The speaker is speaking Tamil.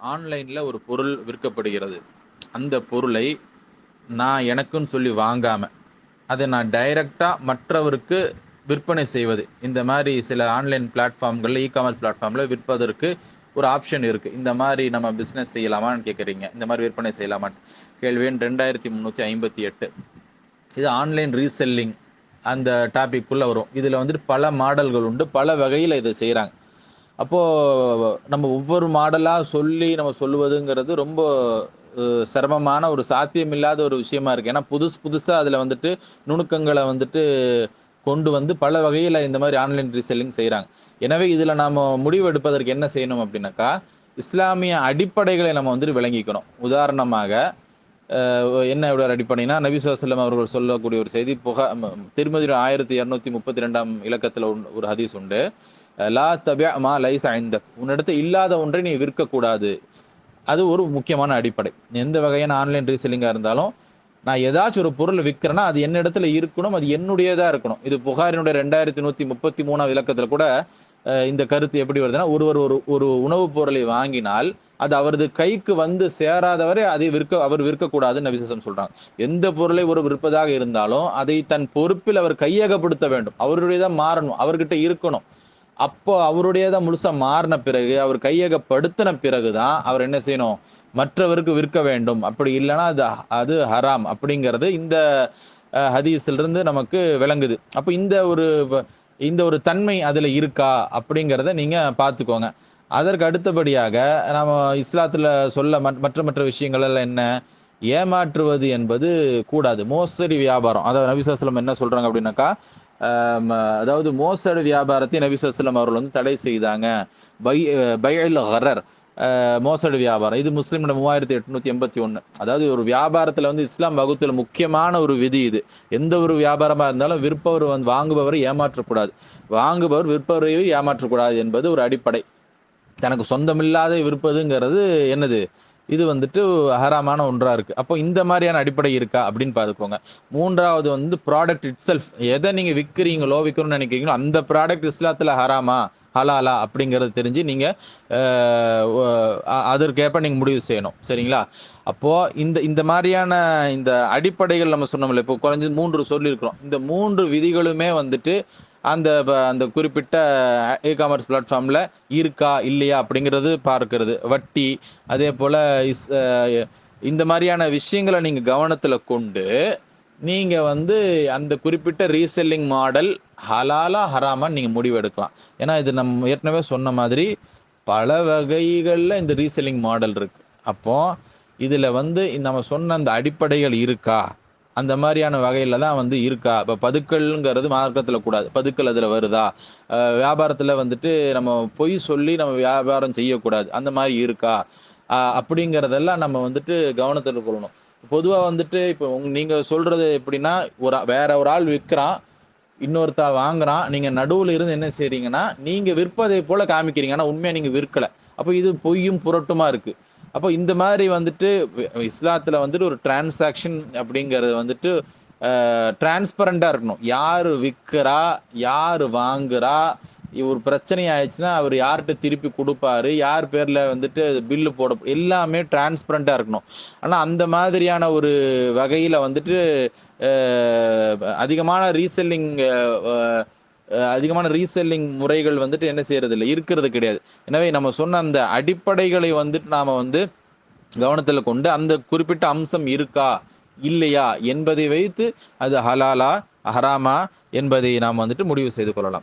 ஆன்லைனில் ஒரு பொருள் விற்கப்படுகிறது. அந்த பொருளை நான் எனக்குன்னு சொல்லி வாங்காம, அதை நான் டைரெக்டாக மற்றவருக்கு விற்பனை செய்வது. இந்த மாதிரி சில ஆன்லைன் பிளாட்ஃபார்ம்களில் இ காமர்ஸ் பிளாட்ஃபார்மில் விற்பதற்கு ஒரு ஆப்ஷன் இருக்குது இந்த மாதிரி நம்ம பிஸ்னஸ் செய்யலாமான்னு கேட்குறீங்க இந்த மாதிரி விற்பனை செய்யலாமான்னு. கேள்வி எண் 2358. இது ஆன்லைன் ரீசெல்லிங் அந்த டாபிக்குள்ளே வரும். இதில் வந்துட்டு பல மாடல்கள் உண்டு. பல வகையில் இதை செய்கிறாங்க அப்போ நம்ம ஒவ்வொரு மாடலாக சொல்லி நம்ம சொல்லுவதுங்கிறது ரொம்ப சிரமமான ஒரு சாத்தியமில்லாத ஒரு விஷயமா இருக்கு. ஏன்னா புதுசு புதுசாக அதில் வந்துட்டு நுணுக்கங்களை வந்துட்டு கொண்டு வந்து பல வகையில் இந்த மாதிரி ஆன்லைன் ரீசெல்லிங் செய்கிறாங்க எனவே இதில் நாம் முடிவு எடுப்பதற்கு என்ன செய்யணும் அப்படின்னாக்கா இஸ்லாமிய அடிப்படைகளை நம்ம வந்துட்டு விளங்கிக்கணும். உதாரணமாக என்ன இவ்வளோ அடிப்படைனா, நபிசுவாசல்லம் அவர்கள் சொல்லக்கூடிய ஒரு செய்தி புகா ம திருமதியில 1232ஆம் இலக்கத்துல ஒன் ஒரு ஹதீஸ் உண்டு. லா தபியா மா லைஸ இந்தக். உன்னிடத்தில் இல்லாத ஒன்றை நீ விற்கக்கூடாது. அது ஒரு முக்கியமான அடிப்படை. எந்த வகையான ஆன்லைன் ரீசெல்லிங்காக இருந்தாலும், நான் ஏதாச்சும் ஒரு பொருள் விற்கிறேன்னா அது என்ன இடத்துல இருக்கணும். அது என்னுடையதாக இருக்கணும். இது புகாரினுடைய ரெண்டாயிரத்தி நூற்றி முப்பத்தி மூணாம் விளக்கத்தில் கூட இந்த கருத்து எப்படி வருதுன்னா, ஒருவர் ஒரு ஒரு உணவுப் பொருளை வாங்கினால், அது அவரது கைக்கு வந்து சேராதவரை அதை விற்க அவர் விற்கக்கூடாதுன்னு விசேஷம் சொல்கிறாங்க சொல்றாங்க. எந்த பொருளை ஒரு விற்பதாக இருந்தாலும், அதை தன் பொறுப்பில் அவர் கையகப்படுத்த வேண்டும். அவருடையதான் மாறணும். அவர்கிட்ட இருக்கணும். அப்போ அவருடையதான் முழுசா மாறின பிறகு, அவர் கையகப்படுத்தின பிறகு தான் அவர் என்ன செய்யணும்? மற்றவருக்கு விற்க வேண்டும். அப்படி இல்லைன்னா அது அது ஹராம் அப்படிங்கிறது இந்த அ ஹதீஸிலிருந்து நமக்கு விளங்குது. அப்போ இந்த ஒரு இந்த ஒரு தன்மை அதுல இருக்கா? அப்படிங்கிறத நீங்க பார்த்துக்கோங்க. அதற்கு அடுத்தபடியாக நாம் இஸ்லாத்துல சொல்ல மற்ற மற்ற விஷயங்கள் என்ன? ஏமாற்றுவது என்பது கூடாது. மோசடி வியாபாரம். அதாவது நபி என்ன சொல்றாங்க அப்படின்னாக்கா, அதாவது மோசடி வியாபாரத்தை நபி அவர்கள் வந்து தடை செய்தாங்க. பை பயில் ஹரர் மோசடி வியாபாரம். இது முஸ்லிம்ல 3881. அதாவது ஒரு வியாபாரத்தில் வந்து இஸ்லாம் வகுத்தில் முக்கியமான ஒரு விதி இது. எந்த ஒரு வியாபாரமாக இருந்தாலும் விற்பவர் வந்து வாங்குபவரை ஏமாற்றக்கூடாது. வாங்குபவர் விற்பவரை ஏமாற்றக்கூடாது என்பது ஒரு அடிப்படை. தனக்கு சொந்தமில்லாத விற்பதுங்கிறது என்னது? இது வந்துட்டு ஹராமான ஒன்றாக இருக்குது அப்போ இந்த மாதிரியான அடிப்படை இருக்கா? அப்படின்னு பார்த்துக்கோங்க. மூன்றாவது வந்து ப்ராடக்ட் இட்செல்ஃப். எதை நீங்கள் விற்கிறீங்களோ விற்கணும்னு நினைக்கிறீங்களோ அந்த ப்ராடக்ட் இஸ்லாத்தில் ஹராமா? ஹலாலா? அப்படிங்கிறத தெரிஞ்சு நீங்கள் அதற்கேற்ப நீங்கள் முடிவு செய்யணும். சரிங்களா? அப்போது இந்த இந்த மாதிரியான இந்த அடிப்படைகள் நம்ம சொன்னோம்ல, இப்போ குறைஞ்சது மூன்று சொல்லியிருக்கிறோம். இந்த மூன்று விதிகளுமே வந்துட்டு அந்த ப அந்த குறிப்பிட்ட இ காமர்ஸ் பிளாட்ஃபார்மில் இருக்கா? இல்லையா? அப்படிங்கிறது பார்க்கிறது. வட்டி, அதேபோல இஸ் இந்த மாதிரியான விஷயங்களை நீங்கள் கவனத்தில் கொண்டு, நீங்கள் வந்து அந்த குறிப்பிட்ட ரீசெல்லிங் மாடல் ஹலாலா? ஹராமான்னு நீங்கள் முடிவு எடுக்கலாம். ஏன்னா இது நம்ம ஏற்கனவே சொன்ன மாதிரி, பல வகைகளில் இந்த ரீசெல்லிங் மாடல் இருக்குது அப்போது இதில் வந்து நம்ம சொன்ன அந்த அடிப்படைகள் இருக்கா? அந்த மாதிரியான வகையில் தான் வந்து இருக்கா? இப்போ பதுக்கல்ங்கிறது மார்க்கத்தில் கூடாது. பதுக்கல் அதில் வருதா? வியாபாரத்தில் வந்துட்டு நம்ம பொய் சொல்லி நம்ம வியாபாரம் செய்யக்கூடாது. அந்த மாதிரி இருக்கா? அப்படிங்கிறதெல்லாம் நம்ம வந்துட்டு கவனத்தில் கொள்ளணும். பொதுவாக வந்துட்டு இப்போ உங் நீங்கள் சொல்கிறது எப்படின்னா, ஒரு வேற ஒரு ஆள் விற்கிறான் இன்னொருத்தா வாங்குறான். நீங்கள் நடுவில் இருந்து என்ன செய்கிறீங்கன்னா நீங்கள் விற்பதை போல காமிக்கிறீங்க. ஆனால் உண்மையாக நீங்கள் விற்கலை அப்போ இது பொய்யும் புரட்டுமா இருக்குது அப்போ இந்த மாதிரி வந்துட்டு இஸ்லாத்தில் இஸ்லாத்துல வந்துட்டு ஒரு டிரான்சாக்ஷன் அப்படிங்கிறது வந்துட்டு அ இருக்கணும். யாரு விற்கிறா யாரு வாங்குறா? ஒரு பிரச்சனை ஆயிடுச்சுன்னா, அவர் யார்கிட்ட திருப்பி கொடுப்பாரு யார் பேர்ல வந்துட்டு பில்லு போட எல்லாமே டிரான்ஸ்பரன்ட்டா இருக்கணும். ஆனா அந்த மாதிரியான ஒரு வகையில வந்துட்டு அதிகமான ரீசெல்லிங் அதிகமான ரீசெல்லிங் முறைகள் வந்துட்டு என்ன செய்றதில்ல, இருக்கிறது கிடையாது. எனவே நம்ம சொன்ன அந்த அடிப்படைகளை வந்துட்டு நாம வந்து கவனத்தில் கொண்டு, அந்த குறிப்பிட்ட அம்சம் இருக்கா? இல்லையா? என்பதை வைத்து அது ஹலாலா? ஹராமா? என்பதை நாம் வந்துட்டு முடிவு செய்து கொள்ளலாம்.